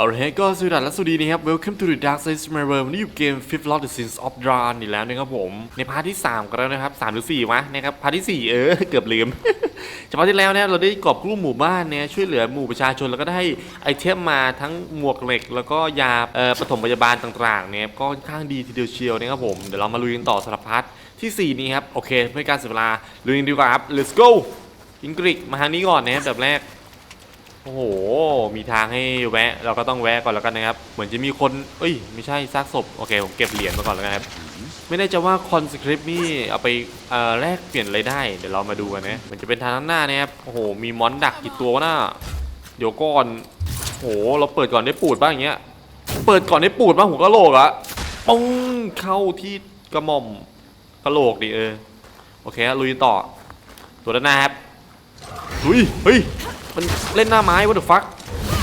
เอาละฮะก็สวัสดีและสวัสดีนะครับ Welcome to the Dark Side of my world วันนี้อยู่เกม Fifth Lord the Sins of Dran อีกแล้วนะครับผม ในพาร์ทที่ 3 กันแล้วนะครับ 3 หรือ 4 วะนะครับ พาร์ทที่ 4 เออ เกือบลืมจากพาร์ทที่แล้วเนี่ยเราได้กอบกู้หมู่บ้านเนี่ยช่วยเหลือหมู่ประชาชนแล้วก็ได้ไอเทมมาทั้งหมวกเหล็ก แล้วก็ยาเอ่อปฐมพยาบาลต่างๆเนี่ยก็ค่อนข้างดีทีเดียวเชียวนะครับผมเดี๋ยวเรามาลุยกันต่อสำหรับพาร์ททีสี่4 นี้ครับโอเคเพื่อการเสียเวลาลุยกันดีกว่าครับ let's go อิงกฤษมาทางนี้ก่อนนะครับแบบแรก อ้โห มีทางให้แวะ เราก็ต้องแวะก่อนแล้วกันนะครับ เหมือนจะมีคน เอ้ย ไม่ใช่ซากศพ โอเค ผมเก็บเหรียญมาก่อนแล้วกันครับ ไม่แน่ใจว่าคอนสคริปต์นี่เอาไปเอ่อแลกเปลี่ยนอะไรได้ เดี๋ยวเรามาดูกันนะ มันจะเป็นทางข้างหน้านะครับ โอ้โห มีมอนดักกี่ตัววะน่าเดี๋ยวก่อนโอ้โห เราเปิดก่อนได้ปูดบ้างอย่างเงี้ย เปิดก่อนได้ปูดบ้างหัวกะโหลกอะปงเข้าที่กระหม่อมกะโหลกดิเออ โอเคลุยต่อ ตัวด้านหน้าครับลุยเฮ้ย มันเล่นหน้าไม้ what the fuck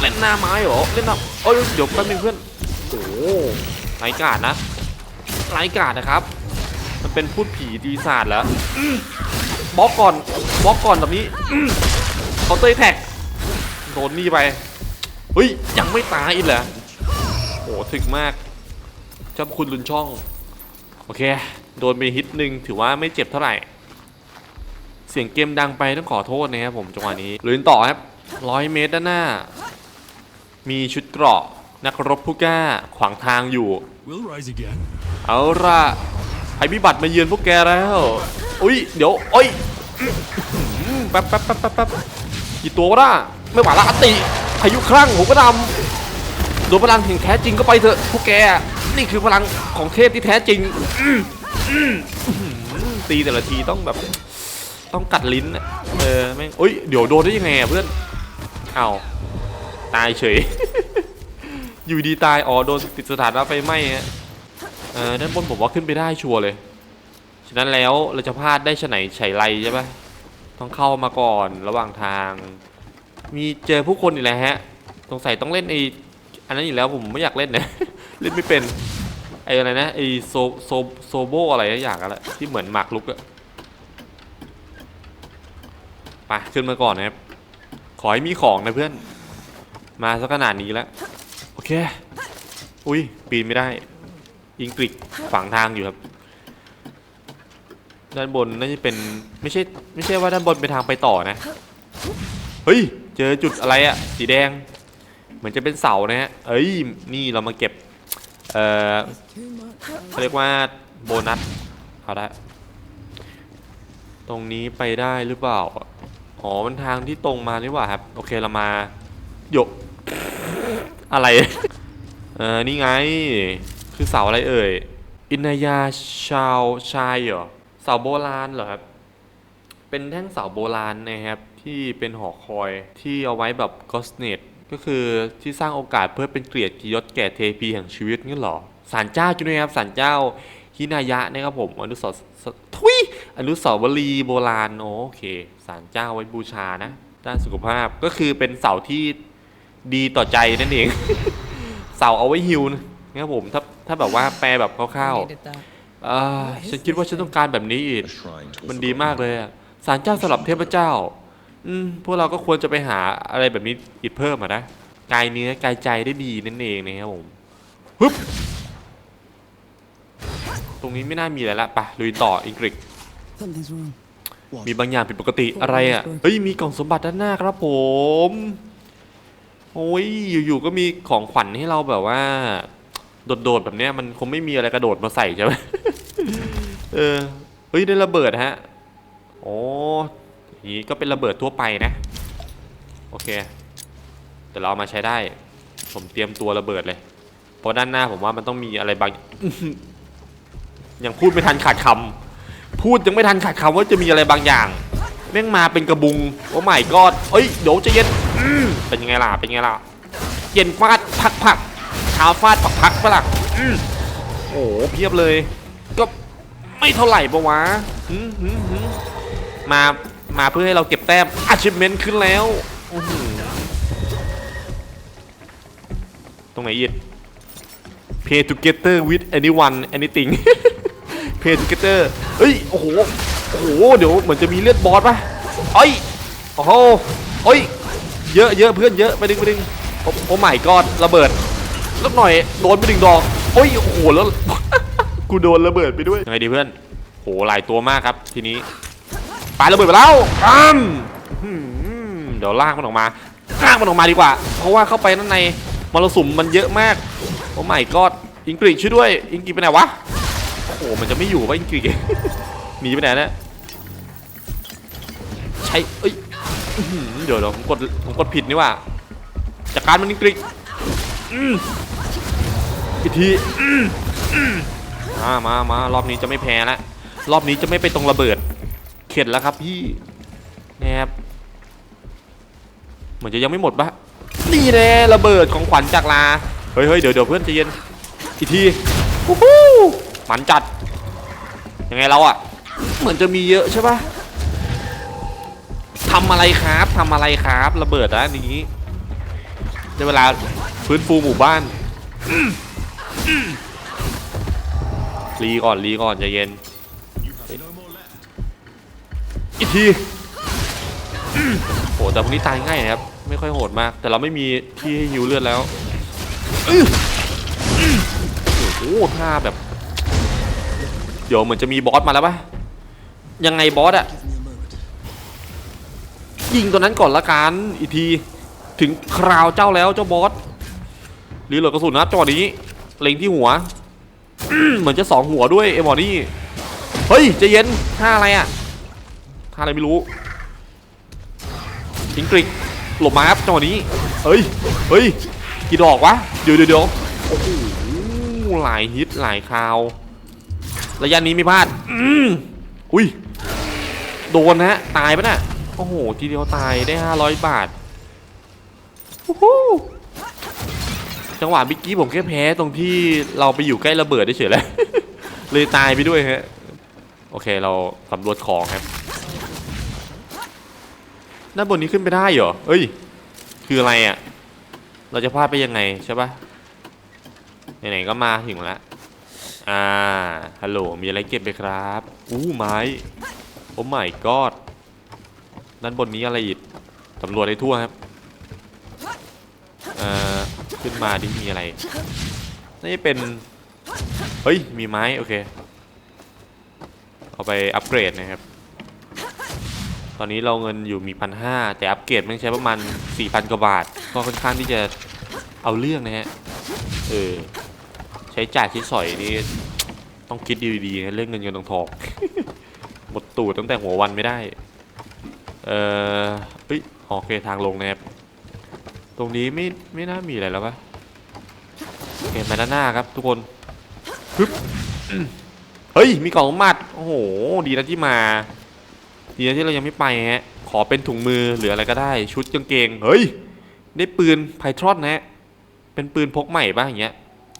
เล่นหน้าไม้เหรอเล่นหน้าเอ้ยเดี๋ยวแป๊บนึงเพื่อนโอ้โหไร้กาดนะไร้กาดนะครับ มันเป็นพูดผีดีศาสตร์แล้วอื้อบล็อกก่อนบล็อกก่อนแบบนี้เขาเตยแท็กโดนนี่ไปเฮ้ยยังไม่ตายอีกเหรอโอ้โหถึกมากเจ้าคุณลุนช่อง โอเค โดนไปฮิตหนึ่งถือว่าไม่เจ็บเท่าไหร่เสียงเกมดังไปต้องขอโทษนะครับผมจังหวะนี้ลุยต่อครับร้อยเมตรด้านหน้า มีชุดเกราะนักรบผู้กล้าขวางทางอยู่ We'll rise again. เอาละภัยพิบัติมาเยือนพวกแกแล้ว อุ้ยเดี๋ยวโอ้ยอื้อหือแป๊บแป๊บแป๊บแป๊บแป๊บกี่ตัววะน่ะไม่ไหวละอติพายุคลั่งผมก็ดำโดนพลังแห่งแท้จริงก็ไปเถอะพวกแก นี่คือพลังของเทพที่แท้จริงอื้ออื้ออื้อหือตีแต่ละทีต้องแบบ ต้องกัดลิ้นเออแม่งอุ้ยเดี๋ยวโดนได้ยังไงเพื่อนเอาตายเฉย อยู่ดีตายอ๋อโดนติดสถานะไฟไหม้ฮะเออด้านบนผมว่าขึ้นไปได้ชัวร์เลยฉะนั้นแล้วเราจะพลาดได้ชะไหนไฉไรใช่ปะต้องเข้ามาก่อนระหว่างทาง มีเจอผู้คนอีกแล้วฮะสงสัยต้องเล่นไออันนั้นอีกแล้วผมไม่อยากเล่นนะเล่นไม่เป็นไออะไรนะไอโซโซโซโบอะไรสักอย่างอะแหละที่เหมือนหมากลุกอะ ไปขึ้นมาก่อนนะครับ ขอให้มีของนะเพื่อน มาสักขนาดนี้แล้ว โอเค อุ้ยปีนไม่ได้อิงกฤษฝังทางอยู่ครับ ด้านบนน่าจะเป็นไม่ใช่ไม่ใช่ว่าด้านบนเป็นทางไปต่อนะ เฮ้ย เจอจุดอะไรอะสีแดง เหมือนจะเป็นเสานะฮะ เอ้ย นี่เรามาเก็บ เอ่อเขาเรียกว่าโบนัสเอาได้ตรงนี้ไปได้หรือเปล่า อ๋อมันทางที่ตรงมานี่หว่าครับ โอเคเรามาโยกอะไร เออนี่ไง คือเสาอะไรเอ่ย อินายาชาวชายเหรอ เสาโบราณเหรอครับ เป็นแท่งเสาโบราณนะครับ ที่เป็นหอคอยที่เอาไว้แบบกอสเนตก็คือที่สร้างโอกาสเพื่อเป็นเกียรติยศแก่เทพีแห่งชีวิตนี่หรอศาลเจ้าจุดนี้ครับศาลเจ้า ฮินายะนะครับผมอนุสาวสทุยอนุสาวรีย์โบราณโอเคศาลเจ้าไว้บูชานะ ด้านสุขภาพก็คือเป็นเสาที่ดีต่อใจนั่นเอง เสาเอาไว้ฮิวนะครับผมถ้าถ้าแบบว่าแปลแบบคร่าวๆฉันคิดว่าฉันต้องการแบบนี้อีก มันดีมากเลยอะศาลเจ้าสลับเทพเจ้า อืมพวกเราก็ควรจะไปหาอะไรแบบนี้อีกเพิ่มอะนะกายเนื้อกายใจได้ดีนั่นเองนะครับผมฮึบ ตรงนี้ไม่น่ามีอะไรละไปะลุยต่ออังกฤษ Something's wrong. มีบางอย่างผิดปกติอะไรอะเฮ้ยมีกล่องสมบัติด้านหน้าครับผมโอ้ยอยู่ๆก็มีของขวัญให้เราแบบว่า โดดๆแบบเนี้ยมันคงไม่มีอะไรกระโดดมาใส่ใช่ไหมเออเฮ้ยได้ระเบิดฮะโอ้อย่างนี้ก็เป็นระเบิดทั่วไปนะ โอเค แต่เราเอามาใช้ได้ ผมเตรียมตัวระเบิดเลย เพราะด้านหน้าผมว่ามันต้องมีอะไรบาง ยังพูดไม่ทันขาดคำพูดยังไม่ทันขาดคำว่าจะมีอะไรบางอย่าง แม่งมาเป็นกระบุงโอ้ไม่กอดเอ้ยเดี๋ยวจะเย็นอืเป็นยังไงล่ะเป็นยังไงล่ะเย็นฟาดพักพักเช้าฟาดพักพักปะล่ะโอ้โหเพียบเลย ก็ไม่เท่าไหร่ปะวะมามาเพื่อให้เราเก็บแต้ม achievement ขึ้นแล้วอื้อหือตรงไหนอีก pay together with anyone anything pay together เฮ้ย โอ้โห โอ้โห เดี๋ยวเหมือนจะมีเลือดบอสป่ะเอ้ย โอ้โหเอ้ย เยอะเยอะเพื่อนเยอะ ไปดึงไปดึงโอ้โอ้ไม่กอดระเบิดล้วหน่อย โดนไปหนึ่งดอกโอ้ย โอ้โห แล้ว กูโดนระเบิดไปด้วย ยังไงดีเพื่อนโห หลายตัวมากครับ ทีนี้ปาระเบิดไปแล้วอ้ามเดี๋ยวลากมันออกมาลากมันออกมาดีกว่า เพราะว่าเข้าไปด้านในมรสุมมันเยอะมาก โอ้ไม่กอดอิงกฤษช่วยด้วย อิงกฤษไปไหนวะ โอ้โหมันจะไม่อยู่วะอิงกฤษหนีไปไหนเนี่ยใช้เอ้ยเดี๋ยวเดี๋ยวผมกดผมกดผิดนี่ว่าจากการมันอิงกฤษอืมอีกทีมามามารอบนี้จะไม่แพ้แล้วรอบนี้จะไม่ไปตรงระเบิด เข็ดแล้วครับพี่แนบเหมือนจะยังไม่หมดปะนี่แน่ระเบิดของขวัญจากลาเฮ้ยเฮ้ยเดี๋ยวเดี๋ยวเพื่อนใจเย็นอีกที มันจัด ยังไงเราอะเหมือนจะมีเยอะใช่ปะทำอะไรครับทำอะไรครับระเบิดนะนี้ในเวลาฟื้นฟูหมู่บ้านอืมอืมรีก่อนรีก่อนใจเย็นอีกทีอืมโหแต่พวกนี้ตายง่ายนะครับ ไม่ค่อยโหดมาก แต่เราไม่มีที่ให้ฮิวเลือดแล้วอื้ออื้อโอ้โหท่าแบบ เดี๋ยวเหมือนจะมีบอสมาแล้วปะยังไงบอสอะยิงตัวนั้นก่อนละกันอีกที ถึงคราวเจ้าแล้วเจ้าบอสรีโหลดกระสุนนะจังหวะนี้ เล็งที่หัวเหมือนจะสองหัวด้วยไอ้หมอนี่เฮ้ยใจเย็นท่าอะไรอะท่าอะไรไม่รู้อิงกฤษหลบมาครับจังหวะนี้เฮ้ยเฮ้ยกี่ดอกวะเดี๋ยวเดี๋ยวเดี๋ยวโอ้โหหลายฮิตหลายคราว ระยะนี้ไม่พลาดอืมอุ้ย โดนนะฮะตายปะน่ะ โอ้โห ทีเดียวตายได้ 500 บาทโอ้โหจังหวะเมื่อกี้ผมแค่แพ้ตรงที่เราไปอยู่ใกล้ระเบิดเฉยเลยเลยตายไปด้วยฮะ โอเคเราสำรวจของครับด้านบนนี้ขึ้นไปได้เหรอ เอ้ย คืออะไรอะ เราจะพลาดไปยังไงใช่ปะไหนๆก็มาถึงแล้ว อ่า ฮัลโหล มีอะไรเก็บไหมครับ อู้ไม้ โอ้ไม่กอดด้านบนนี้อะไรอีกสำรวจให้ทั่วครับ เอ่อ ขึ้นมาดิมีอะไร นี่เป็น เฮ้ย มีไม้ โอเค เอาไปอัปเกรดนะครับ ตอนนี้เราเงินอยู่มีพันห้าแต่อัปเกรดมันใช้ประมาณสี่พันกว่าบาท ก็ค่อนข้างที่จะเอาเรื่องนะฮะ เออ ใช้จ่ายใช้สอยนี่ต้องคิดดีๆนะเรื่องเงินเงินทองทองหมดตูดตั้งแต่หัววันไม่ได้ เออเฮ้ยโอเคทางลงนะครับ ตรงนี้ไม่ไม่น่ามีอะไรแล้วปะโอเคมาด้านหน้าครับทุกคนปึ๊บเฮ้ย มีกล่องมัด โอ้โห ดีนะที่มา ดีนะที่เรายังไม่ไปฮะ ขอเป็นถุงมือหรืออะไรก็ได้ ชุดกางเกง เฮ้ย ได้ปืนไพทรอนนะฮะ เป็นปืนพกใหม่ป่ะอย่างเงี้ย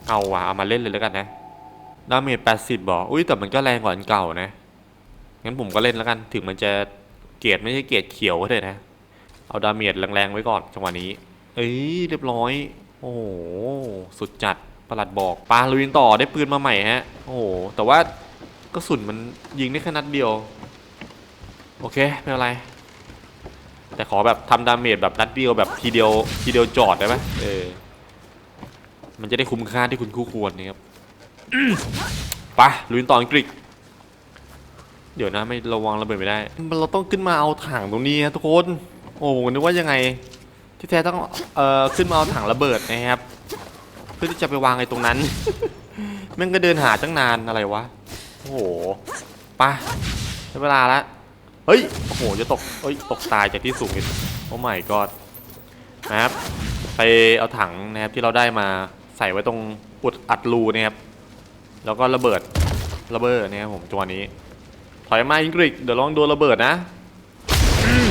เอาว่ะเอามาเล่นเลยแล้วกันนะดาเมจ80บอกอุ้ยแต่มันก็แรงกว่าอันเก่านะ งั้นผมก็เล่นแล้วกัน ถึงมันจะเกรดไม่ใช่เกรดเขียวก็เถอะนะ เอาดาเมจแรงๆไว้ก่อนจังหวะนี้ เอ้ยเรียบร้อย โอ้โห สุดจัดประหลัดบอกปาลุยต่อได้ปืนมาใหม่ฮะ โอ้โห แต่ว่ากระสุนมันยิงได้แค่นัดเดียว โอเคไม่เป็นไร แต่ขอแบบทำดาเมจแบบนัดเดียวแบบทีเดียวทีเดียวจอดได้ไหมเออ มันจะได้คุ้มค่าที่คุณคู่ควรนะครับไปลุยต่ออังกฤษ เดี๋ยวนะไม่ระวังระเบิดไม่ได้ เราต้องขึ้นมาเอาถังตรงนี้นะทุกคน โอ้ผมนึกว่ายังไง ที่แท้ต้องเอ่อขึ้นมาเอาถังระเบิดนะครับ เพื่อที่จะไปวางไอ้ตรงนั้นแม่งก็เดินหาตั้งนานอะไรวะ โอ้โหไปใช้เวลาละเฮ้ย โอ้โห จะตกเฮ้ย ตกตายจากที่สูงอีกโอ้ไม่กอดนะครับ ไปเอาถังนะครับที่เราได้มา ใส่ไว้ตรงอุดอัดรูนะครับ แล้วก็ระเบิดระเบิดนะครับผมจังหวะนี้ ถอยมาอิงกฤษเดี๋ยวลองโดนระเบิดนะอืม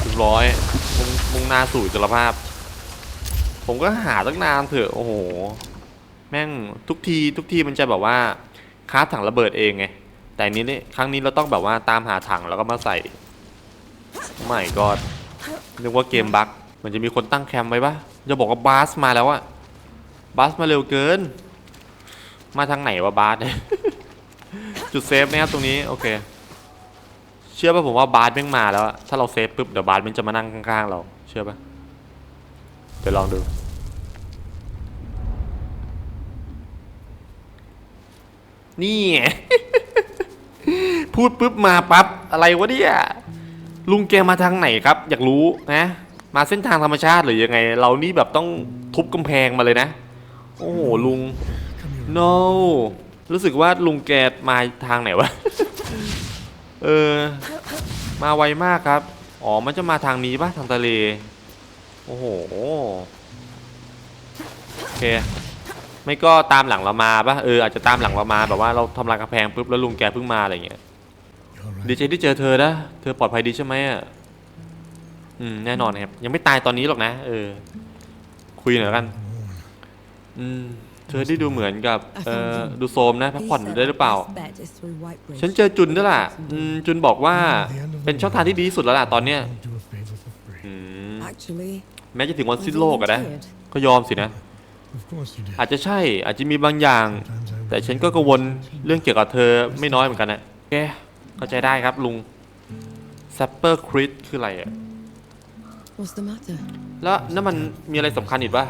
เรียบร้อยมุ่งมุ่งหน้าสู่อิสรภาพ ผมก็หาตั้งนานเถอะโอ้โห แม่งทุกทีทุกทีมันจะแบบว่าคาฟถังระเบิดเองไง แต่นนี้นี่ครั้งนี้เราต้องแบบว่าตามหาถังแล้วก็มาใส่ไม่ก็นึกว่าเกมบั๊กมันจะมีคนตั้งแคมป์ไว้ปะจะบอกว่าบาสมาแล้วอะ บาสมาเร็วเกิน มาทางไหนวะบาสจุดเซฟนะครับตรงนี้โอเค เชื่อป่ะผมว่าบาสแม่งมาแล้วอะถ้าเราเซฟปุ๊บเดี๋ยวบาสมันจะมานั่งข้างๆเรา เชื่อป่ะเดี๋ยวลองดูนี่พูดปุ๊บมาปั๊บอะไรวะเนี่ยลุงแกมาทางไหนครับ อยากรู้นะ มาเส้นทางธรรมชาติหรือยังไง เรานี่แบบต้องทุบกำแพงมาเลยนะ โอ้โหลุง no รู้สึกว่าลุงแกมาทางไหนวะ เออ มาไวมากครับ อ๋อ มันจะมาทางนี้ปะทางทะเล โอ้โห โอเค ไม่ก็ตามหลังเรามาปะเอออาจจะตามหลังเรามาแบบว่าเราทำลายกระแพงปุ๊บแล้วลุงแกเพิ่งมาอะไรเงี้ย ดีใจที่เจอเธอนะ เธอปลอดภัยดีใช่ไหมอะ อืมแน่นอนครับ ยังไม่ตายตอนนี้หรอกนะ เออ คุยหน่อยแล้วกัน อืมเธอได้ดูเหมือนกับเออดูโซมนะพักผ่อนได้หรือเปล่า ฉันเจอจุนด้วยล่ะอืมจุนบอกว่าเป็นช่องทางที่ดีที่สุดแล้วล่ะตอนเนี้ยอืมแม้จะถึงวันสิ้นโลกอะนะก็ยอมสินะ อาจจะใช่อาจจะมีบางอย่าง แต่ฉันก็กังวลเรื่องเกี่ยวกับเธอไม่น้อยเหมือนกันนะแกเข้าใจได้ครับลุง s ซปเปอร์คริสคืออะไรอะแล้วนั่นมันมีอะไรสำคัญอีกปะ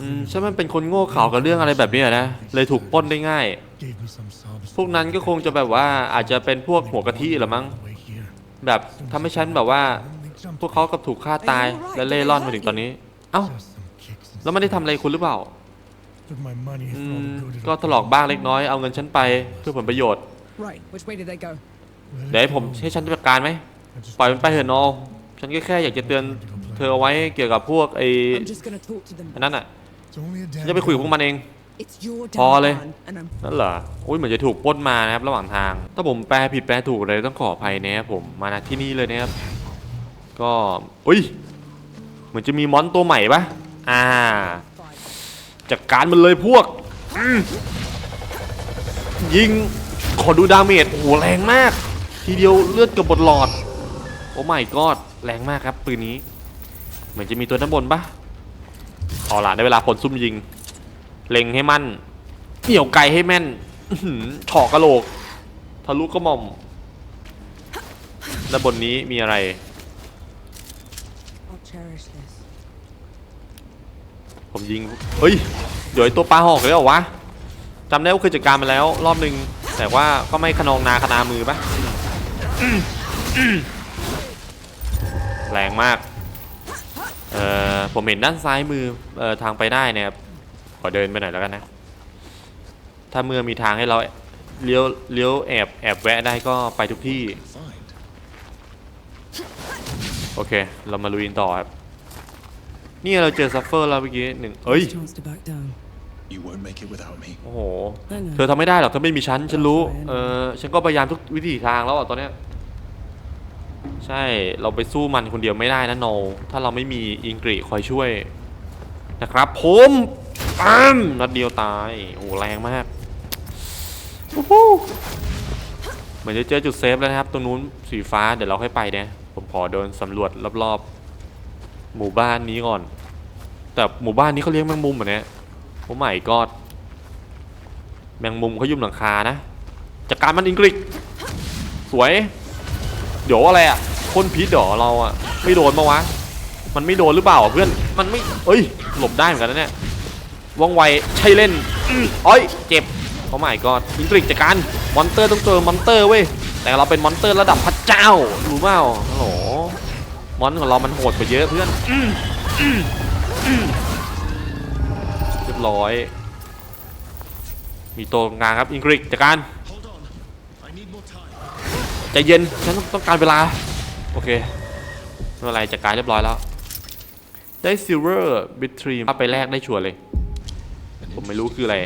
อืมฉันมันเป็นคนโง่เขลากับเรื่องอะไรแบบเนี้ยนะ เลยถูกปล้นได้ง่าย พวกนั้นก็คงจะแบบว่าอาจจะเป็นพวกหัวกะทิเหรือมั้ง แบบทำให้ฉันแบบว่า พวกเขากับถูกฆ่าตายและเล่ร่อนมาถึงตอนนี้ เอ้า แล้วไม่ได้ทำอะไรคุณหรือเปล่าอืมก็ถลอกบ้างเล็กน้อย เอาเงินฉันไปเพื่อผลประโยชน์ Right, which way did they go? เดี๋ยวให้ผมให้ฉันจัดการไหม ปล่อยมันไปเถอะโนฉันก็แค่อยากจะเตือน เธอเอาไว้เกี่ยวกับพวกไอ้ I'm just gonna talk to them. อันนั้นอะฉันจะไปคุยกับพวกมันเอง It's your พอเลย damn van, and I'm นั่นเหรอ อุ้ยเหมือนจะถูกปล้นมานะครับ ระหว่างทาง ถ้าผมแปลผิดแปลถูกเลยต้องขออภัยนะครับผม มาณที่นี่เลยนะครับ ก็ อุ้ย เหมือนจะมีมอนตัวใหม่ปะอ่า จัดการมันเลยพวกอืมยิง ขอดูดาเมจ โอ้โหแรงมาก ทีเดียวเลือดเกับบดหลอด โอ้ไม่กอดแรงมากครับปืนนี้ เหมือนจะมีตัวด้านบนปะเอาล่ะได้เวลาผลซุ่มยิง เล็งให้มั่น เหนี่ยวไกลให้แม่นอื้อหือเฉอกกระโหลก ทะลุกระหม่อม ด้านบนนี้มีอะไร I'll cherish this. ผมยิง เฮ้ย เดี๋ยวไอ้ตัวปลาหอกเลยเหรอวะจำได้ว่าเคยจัดการมาแล้วรอบหนึ่งแต่ว่าก็ไม่ขนองนาขนามือปะอืมอืมแรงมาก เอ่อผมเห็นด้านซ้ายมือเอ่อทางไปได้เนี่ยครับขอเดินไปหน่อยแล้วกันนะ ถ้าเมื่อมีทางให้เราเลี้ยวเลี้ยวแอบแอบแวะได้ก็ไปทุกที่ โอเค เรามาลุยกันต่อครับ นี่เราเจอซัฟเฟอร์แล้วเมื่อกี้หนึ่งเอ้ย Chance to back down. You won't make it without me. โอ้โห I know. เธอทำไม่ได้หรอกถ้าไม่มีฉัน ฉันรู้ เออฉันก็พยายามทุกวิถีทางแล้วอะตอนเนี้ย ใช่เราไปสู้มันคนเดียวไม่ได้นะโน ถ้าเราไม่มีอิงกรีคอยช่วย นะครับผมปั้มนัดเดียวตายโอ้โหแรงมากเหมือนจะเจอจุดเซฟแล้วนะครับ ตรงนู้นสีฟ้าเดี๋ยวเราค่อยไปนะผมขอเดินสำรวจรอบๆ หมู่บ้านนี้ก่อน แต่หมู่บ้านนี้เขาเลี้ยงแมงมุมเหมือนเนี้ยโอ้ไม่กอดแมงมุมเขายุ่มหลังคานะจากการมันอิงกฤษสวย เดี๋ยวอะไรอะ พ่นพิษเดี๋ยวเราอะไม่โดนปะวะ มันไม่โดนหรือเปล่าเพื่อน มันไม่เอ้ย หลบได้เหมือนกันนะเนี่ยว่องไวใช่เล่นอื้อ้อยเจ็บโอ้ไม่ก็อิงกฤษจากการมอนเตอร์ต้องเจอมอนเตอร์เว้ยแต่เราเป็นมอนเตอร์ระดับพระเจ้ารู้เปล่าฮัลโหลมอนของเรามันโหดกว่าเยอะเพื่อนอือเรียบร้อย มีตัวงานครับอิงกฤษจากการใจเย็นฉันต้องการเวลา โอเคไม่เป็นไรจัดการเรียบร้อยแล้ว ได้ซิลเวอร์บิทรีมาไปแลกได้ชัวร์เลย ผมไม่รู้คืออะไร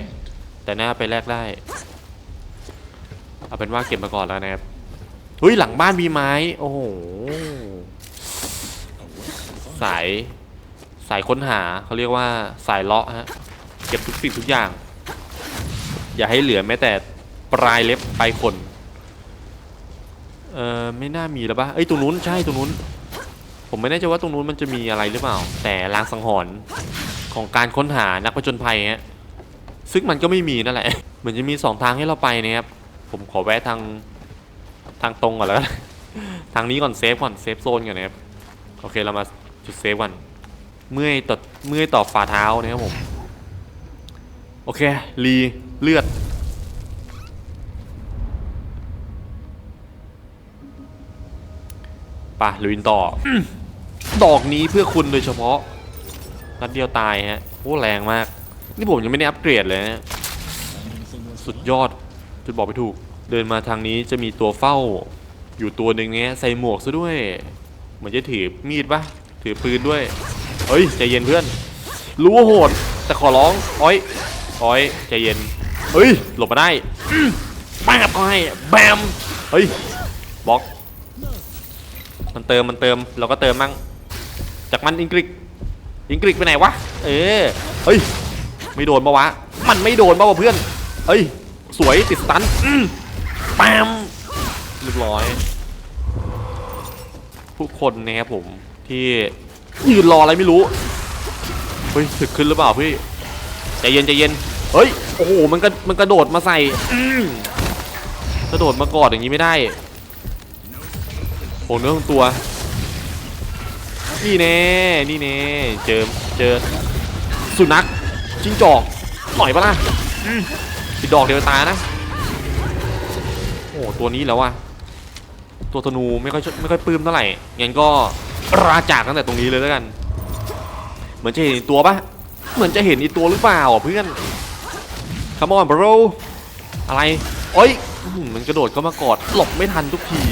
แต่น่าไปแลกได้ เอาเป็นว่าเก็บมาก่อนแล้วนะครับเฮ้ยหลังบ้านมีไม้ โอ้โห สาย สายค้นหาเขาเรียกว่าสายเลาะฮะ เก็บทุกสิ่งทุกอย่าง อย่าให้เหลือแม้แต่ปลายเล็บปลายขน เออไม่น่ามีแล้วปะเอ้ยตรงนู้นใช่ตรงนู้น ผมไม่แน่ใจว่าตรงนู้นมันจะมีอะไรหรือเปล่า แต่ลางสังหรณ์ของการค้นหานักผจญภัยฮะซึ่งมันก็ไม่มีนั่นแหละ เหมือนจะมีสองทางให้เราไปนะครับผมขอแวะทางทางตรงก่อนแล้วทางนี้ก่อนเซฟก่อนเซฟโซนก่อนนะครับโอเคเรามาจุดเซฟก่อนเมื่อยต่อเมื่อยต่อฝ่าเท้านะครับผมโอเครีเลือด ปะลุยต่อ ดอกนี้เพื่อคุณโดยเฉพาะ นัดเดียวตายฮะโอ้แรงมาก นี่ผมยังไม่ได้อัปเกรดเลยนะสุดยอดจุดบอกไม่ถูก เดินมาทางนี้จะมีตัวเฝ้า อยู่ตัวหนึ่งเนี้ยใส่หมวกซะด้วย เหมือนจะถือมีดปะถือปืนด้วย เฮ้ยใจเย็นเพื่อน รู้ว่าโหด แต่ขอร้องอ้อยอ้อยใจเย็น เฮ้ย หลบมาได้อื้อแบมก็ให้แบม เฮ้ยบล็อก มันเติมมันเติมเราก็เติมมั่งจากมันอิงกฤษอิงกฤษไปไหนวะเออเฮ้ยไม่โดนปะวะมันไม่โดนปะวะเพื่อนเฮ้ยสวยติดตันอืมแปมเรียบร้อยผู้คนนะครับผมที่ยืนรออะไรไม่รู้เฮ้ยถึกขึ้นหรือเปล่าพี่ใจเย็นใจเย็นเฮ้ยโอ้โหมันก็มันกระโดดมาใส่อืมกระโดดมากอดอย่างนี้ไม่ได้ โหเนื้อของตัว นี่แน่นี่แน่เจอเจอสุนัขจิ้งจอกหน่อยปะล่ะอืมอีกดอกเดียวตายนะโอ้ตัวนี้แล้วว่ะตัวธนูไม่ค่อยไม่ค่อยปลื้มเท่าไหร่งั้นก็ราจากตั้งแต่ตรงนี้เลยแล้วกัน เหมือนจะเห็นตัวปะเหมือนจะเห็นอีตัวหรือเปล่าเพื่อน Come on bro อะไรโอ้ยมันกระโดดเข้ามากอดหลบไม่ทันทุกที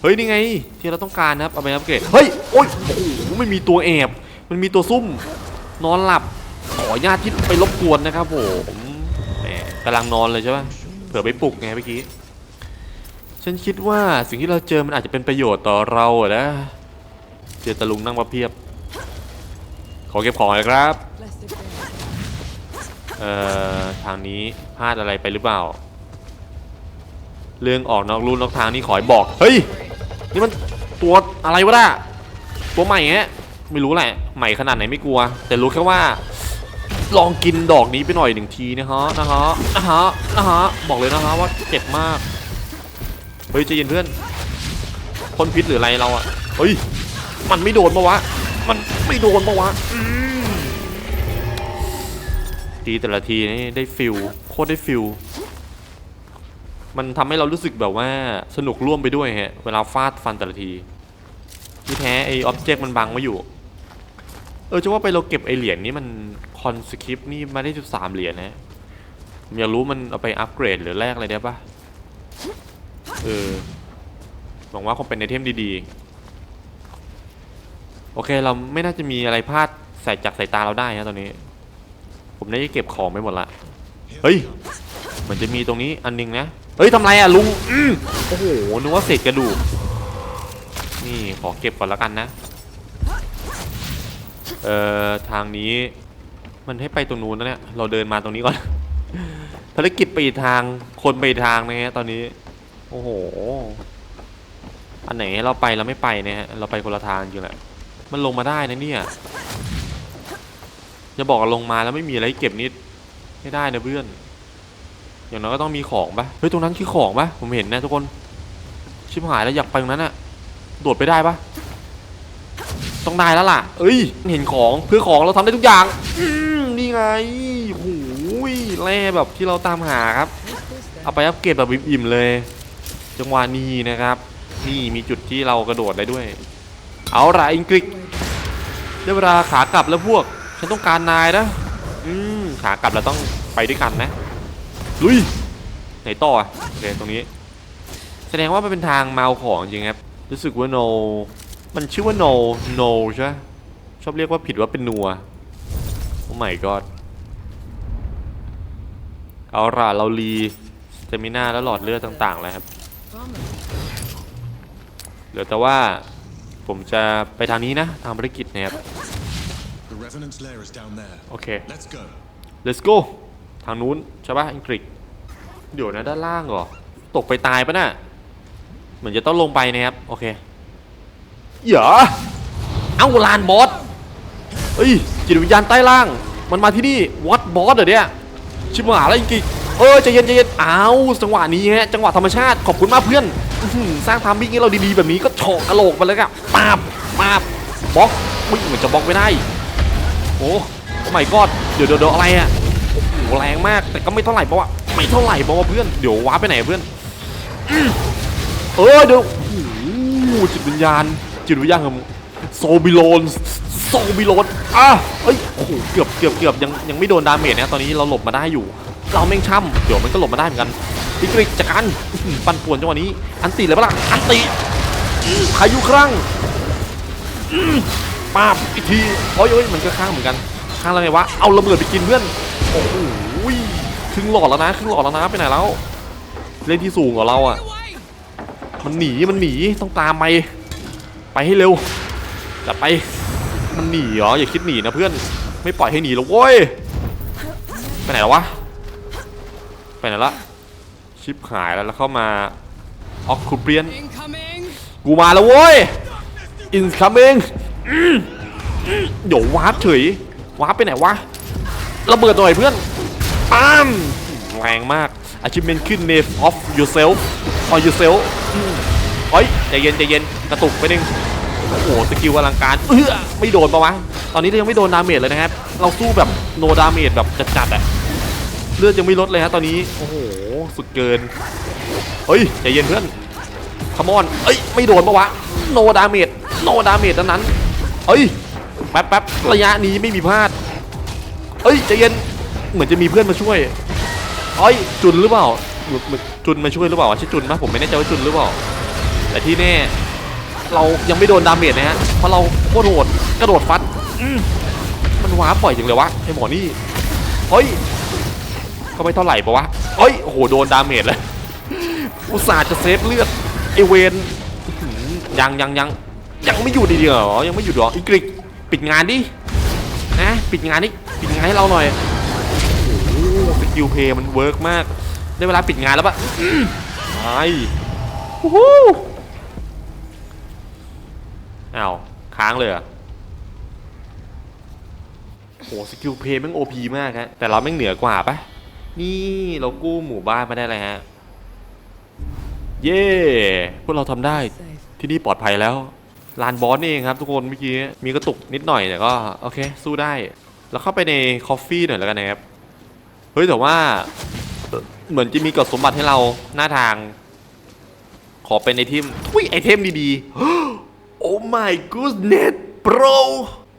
เฮ้ยนี่ไงที่เราต้องการนะครับเอาไปอัปเกรดเฮ้ยโอ้ยโอ้โหไม่มีตัวแอบมันมีตัวซุ่ม นอนหลับขออนุญาตที่ไปรบกวนนะครับผมแหมกำลังนอนเลยใช่ปะเผื่อไปปลุกไงเมื่อกี้ฉันคิดว่าสิ่งที่เราเจอมันอาจจะเป็นประโยชน์ต่อเราอะนะเจอตะลุงนั่งมาเพียบ ขอเก็บของเลยครับ Blessed day. เอ่อทางนี้พลาดอะไรไปหรือเปล่า เรื่องออกนอกลู่นอกทางนี่ขอให้บอก เฮ้ย นี่มันตัวอะไรวะน่ะตัวใหม่ฮะไม่รู้แหละใหม่ขนาดไหนไม่กลัว แต่รู้แค่ว่า ลองกินดอกนี้ไปหน่อยหนึ่งทีนะฮะนะฮะนะฮะนะฮะบอกเลยนะฮะว่าเจ็บมากเฮ้ยใจเย็นเพื่อนพ่นพิษหรืออะไรเราอะเฮ้ยมันไม่โดนปะวะ มันไม่โดนปะวะอืมตีแต่ละทีนี่ได้ฟิลโคตรได้ฟิล มันทำให้เรารู้สึกแบบว่าสนุกร่วมไปด้วยฮะ เวลาฟาดฟันแต่ละทีที่แท้ไอออบเจกต์มันบังไว้อยู่ เออจะว่าไปเราเก็บไอเหรียญนี้มันคอนสคริปนี่มาได้จุดสามเหรียญนะผมอยากรู้มันเอาไปอัปเกรดหรือแลกอะไรได้ปะเออหวังว่าคงเป็นไอเทมดีๆ โอเคเราไม่น่าจะมีอะไรพลาดใส่จากสายตาเราได้นะตอนนี้ ผมน่าจะเก็บของไปหมดละ เฮ้ย มันจะมีตรงนี้อันหนึงนะ เฮ้ยทำไรอะลุงอืมโอ้โหนึกว่าเศษกระดูกนี่ขอเก็บก่อนแล้วกันนะ เอ่อทางนี้มันให้ไปตรงนู้นนะเนี่ยเราเดินมาตรงนี้ก่อน ภารกิจไปอีกทางคนไปอีกทางนะฮะตอนนี้ โอ้โห อันไหนเราไปเราไม่ไปเนี่ยฮะเราไปคนละทางจริงแหละมันลงมาได้นะเนี่ยจะบอกว่าลงมาแล้วไม่มีอะไรเก็บนิดไม่ได้นะเพื่อน อย่างน้อยก็ต้องมีของปะเฮ้ยตรงนั้นคือของปะผมเห็นนะทุกคน ชิบหายแล้วอยากไปตรงนั้นอะโดดไปได้ปะต้องได้แล้วล่ะ เอ้ย เห็นของเพื่อของเราทำได้ทุกอย่าง อืมนี่ไงโอ้ยแร่แบบที่เราตามหาครับ เอาไปอัปเกรดแบบอิ่มๆเลย จังหวะนี้นะครับ นี่มีจุดที่เรากระโดดได้ด้วย เอาละอังกฤษได้เวลาขากลับแล้วพวก ฉันต้องการนายนะ อืมขากลับเราต้องไปด้วยกันนะ ลุยไหนต่ออะโอเคตรงนี้ แสดงว่ามันเป็นทางมาเอาของจริงครับ รู้สึกว่า no มันชื่อว่า no no ใช่ไหมชอบเรียกว่าผิดว่าเป็นนัว โอ้ my god เอาล่ะเรารีสเตมินาและหลอดเลือดต่างๆแล้วครับ Armor. เหลือแต่ว่าผมจะไปทางนี้นะทางภารกิจนะครับ The Revenant's lair is down there. โอเค Let's go. Let's go ทางนู้นใช่ปะอังกฤษเดี๋ยวนะด้านล่างเหรอ ตกไปตายปะน่ะเหมือนจะต้องลงไปนะครับ โอเคเหยอเอ้าลานบอสเอ้ยจิตวิญญาณใต้ล่าง มันมาที่นี่วัดบอสเหรอเนี่ยชิบหายแล้วอังกฤษเออใจเย็นใจเย็นอ้าวจังหวะนี้ฮะจังหวะธรรมชาติขอบคุณมากเพื่อนอื้อหือสร้างทามมิ่งให้เราดีๆแบบนี้ก็โฉกกระโหลกไปเลยครับปาบปาบบล็อกวิ่งเหมือนจะบล็อกไม่ได้โอ้ไม่กอดเดี๋ยวเดี๋ยวเดี๋ยวอะไรอะโอ้โห แรงมากแต่ก็ไม่เท่าไหร่เพราะว่าไม่เท่าไหร่เพราะว่าเพื่อนเดี๋ยวว้าร์ปไปไหนเพื่อนอเออเดี๋ยวโอ้จิตวิญญาณ จิตวิญญาณของโซบิโลนโซบิโลนอะเอ้ยโอ้โหเกือบเกือบเกือบยังยังไม่โดนดาเมจนะตอนนี้เราหลบมาได้อยู่ เราแม่งช่ำเดี๋ยวมันก็หลบมาได้เหมือนกันพิกริกจักรอื้อหือปั่นป่วนจังหวะนี้ อันติเลยปะล่ะอันติอื้อพายุครั้งป้าบอีกทีโอ้ยโอ้ยมันก็ข้างเหมือนกัน ข้างแล้วไงวะเอาระเบิดไปกินเพื่อน โอ้โหครึ่งหลอดแล้วนะครึ่งหลอดแล้วนะไปไหนแล้วเล่นที่สูงกว่าเราอะ มันหนีมันหนีต้องตามไปไปให้เร็วจัดไปมันหนีเหรออย่าคิดหนีนะเพื่อนไม่ปล่อยให้หนีหรอกเว้ยไปไหนแล้ววะไปไหนละชิปหายแล้วแล้วเข้ามาออกคูเปียนกูมาแล้วเว้ย incoming อืมมเดี๋ยววาร์ปเฉยวาร์ปไปไหนวะ ระเบิดหน่อยเพื่อนปั้มแรงมาก achievement ขึ้น name of yourself or yourself เฮ้ยใจเย็นใจเย็นกระตุกไปหนึงโอ้โหสกิลอลังการเอื้อไม่โดนปะวะตอนนี้เรายังไม่โดนดาเมจเลยนะครับ เราสู้แบบโนดาเมจแบบจัดๆอะเลือดยังไม่ลดเลยฮะตอนนี้โอ้โหสุดเกินเฮ้ยใจเย็นเพื่อนคมอนเอ้ยไม่โดนปะวะโนดาเมจโนดาเมจนั้นนั้นเอ้ยแป๊บแป๊บระยะนี้ไม่มีพลาด เอ้ยใจเย็นเหมือนจะมีเพื่อนมาช่วยเอ้ยจุนหรือเปล่าเหมือนจุนมาช่วยหรือเปล่าวะใช่จุนปะผมไม่แน่ใจว่าจุนหรือเปล่า แต่ที่แน่เรายังไม่โดนดาเมจนะฮะเพราะเราโคตรโหดกระโดดฟัดมันว้าปล่อยจังเลยวะไอหมอนี่เฮ้ยก็ไม่เท่าไหร่ปะวะเฮ้ยโอ้โหโดนดาเมจเลยอุตส่าห์จะเซฟเลือดไอเวนยังยังยังยังไม่หยุดดีเหรอยังไม่หยุดหรออีกริกปิดงานดินะปิดงานดิ ให้เราหน่อยโอ้โหสกิลเพย์มันเวิร์กมาก ได้เวลาปิดงานแล้วปะอื้อไปวู้ฮู้อ้าวค้างเลยอะโหสกิลเพย์แม่งโอพีมากฮะ แต่เราแม่งเหนือกว่าปะนี่เรากู้หมู่บ้านมาได้เลยฮะ เย้พวกเราทำได้ที่นี่ปลอดภัยแล้วลานบอสนี่เองครับทุกคนเมื่อกี้มีกระตุกนิดหน่อยแต่ก็โอเค สู้ได้ แล้วเข้าไปในคอฟฟี่หน่อยแล้วกันนะครับ เฮ้ยแต่ว่าเหมือนจะมีกฎสมบัติให้เราหน้าทาง ขอเป็นไอเทมทุยไอเทมดีๆ โอ้ my goodness bro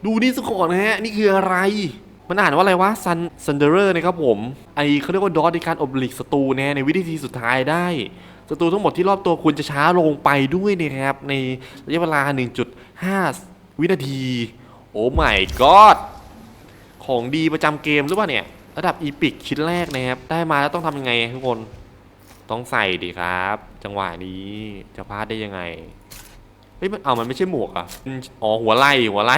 ดูนี่สักก่อนนะฮะ นี่คืออะไร มันอ่านว่าอะไรวะซันซันเดอร์นะครับผม ไอเขาเรียกว่าดอทในการอบหลีกศัตรูนะในวิธีสุดท้ายได้ศัตรูทั้งหมดที่รอบตัวคุณจะช้าลงไปด้วยนะครับ ในระยะเวลา 1.5 วินาที โอ้ my god ของดีประจำเกมหรือเปล่าเนี่ย ระดับอีพิกชิ้นแรกนะครับ ได้มาแล้วต้องทำยังไงทุกคน ต้องใส่ดิครับ จังหวะนี้จะพลาดได้ยังไง เฮ้ยมันเอามันไม่ใช่หมวกอะอืมอ๋อหัวไล่หัวไล่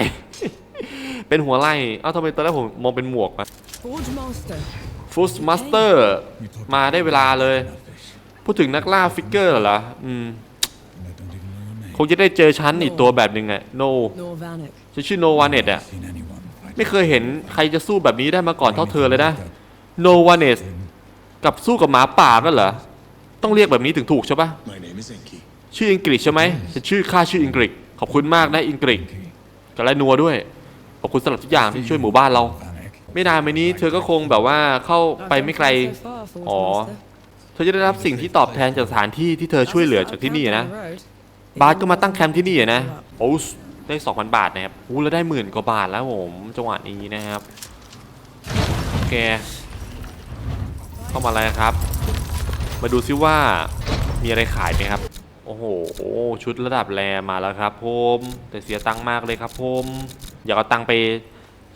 เป็นหัวไล่เอ้าทำไมตอนแรกผมมองเป็นหมวกอะ Forge Master. ฟูสมาสเตอร์มาได้เวลาเลย พูดถึงนักล่าฟิกเกอร์เหรออืม I don't even know her name. คงจะได้เจอฉันอีกตัวแบบหนึ่งอะโน Nor Vanek. ฉันชื่อโนวาเนตอะ Seen anyone fight ไม่เคยเห็นใครจะสู้แบบนี้ได้มาก่อนเท่าเธอเลยนะโนวาเนตกับสู้กับหมาป่ากันเหรอ ต้องเรียกแบบนี้ถึงถูกใช่ปะ My name is Enki. ชื่ออังกฤษใช่ไหมฉันชื่อข้าชื่ออังกฤษขอบคุณมากนะอังกฤษ Enki. กับและนัวด้วย ขอบคุณสำหรับทุกอย่างที่ช่วยหมู่บ้านเรา Vanek. ไม่นานมานี้เธอก็คงแบบว่าเข้าไปไม่ไกล Not so far, Forge Aw. Master. เธอจะได้รับสิ่งที่ตอบแทนจากสถานที่ที่เธอช่วยเหลือจากที่นี่นะ Down the road. บาสก็มาตั้งแคมป์ที่นี่อะนะ โอ้ส ได้ 2,000 บาทนะครับอู้แล้วได้หมื่นกว่าบาทแล้วผมจังหวะนี้นะครับโอเคเข้ามาเลยครับ มาดูซิว่ามีอะไรขายไหมครับ โอ้โห ชุดระดับแรมาแล้วครับผมแต่เสียตังค์มากเลยครับผมอยากเอาตังค์ไป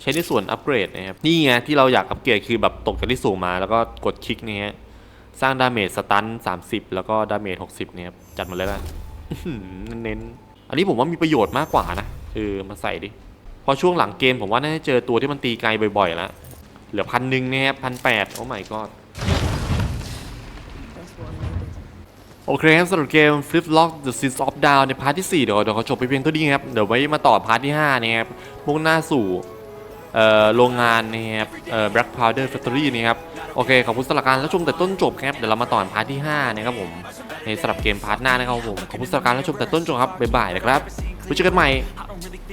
ใช้ในส่วนอัปเกรดนะครับนี่ไงที่เราอยากอัปเกรดคือแบบตกจากที่สูงมาแล้วก็กดคลิกนี่ฮะสร้างดาเมจสตัน30 แล้วก็ดาเมจ60เนี่ยครับจัดมาเลยละเน้น อันนี้ผมว่ามีประโยชน์มากกว่านะเออมาใส่ดิ พอช่วงหลังเกมผมว่าน่าจะเจอตัวที่มันตีไกลบ่อยๆแล้ว เหลือพันหนึ่งนะครับพันแปดโอ้ my god โอเคครับสำหรับเกม Flip Lock The Sins of Down ในพาร์ทที่ 4 เดี๋ยวเดี๋ยวเขาจบไปเพียงเท่านี้ครับ เดี๋ยวไว้มาต่อพาร์ทที่ 5 นะครับมุ่งหน้าสู่เอ่อโรงงานนะครับเอ่อ Black Powder Factory นะครับ โอเค ขอบคุณสำหรับการรับชมแต่ต้นจบครับ เดี๋ยวเรามาต่อพาร์ทที่ 5 นะครับผม ในสำหรับเกมพาร์ทหน้านะครับผมขอบคุณสำหรับการรับชมแต่ต้นจนครับบ๊ายบายนะครับไว้เจอกันใหม่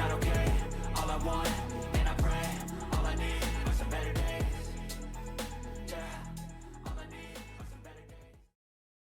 not okay. All I want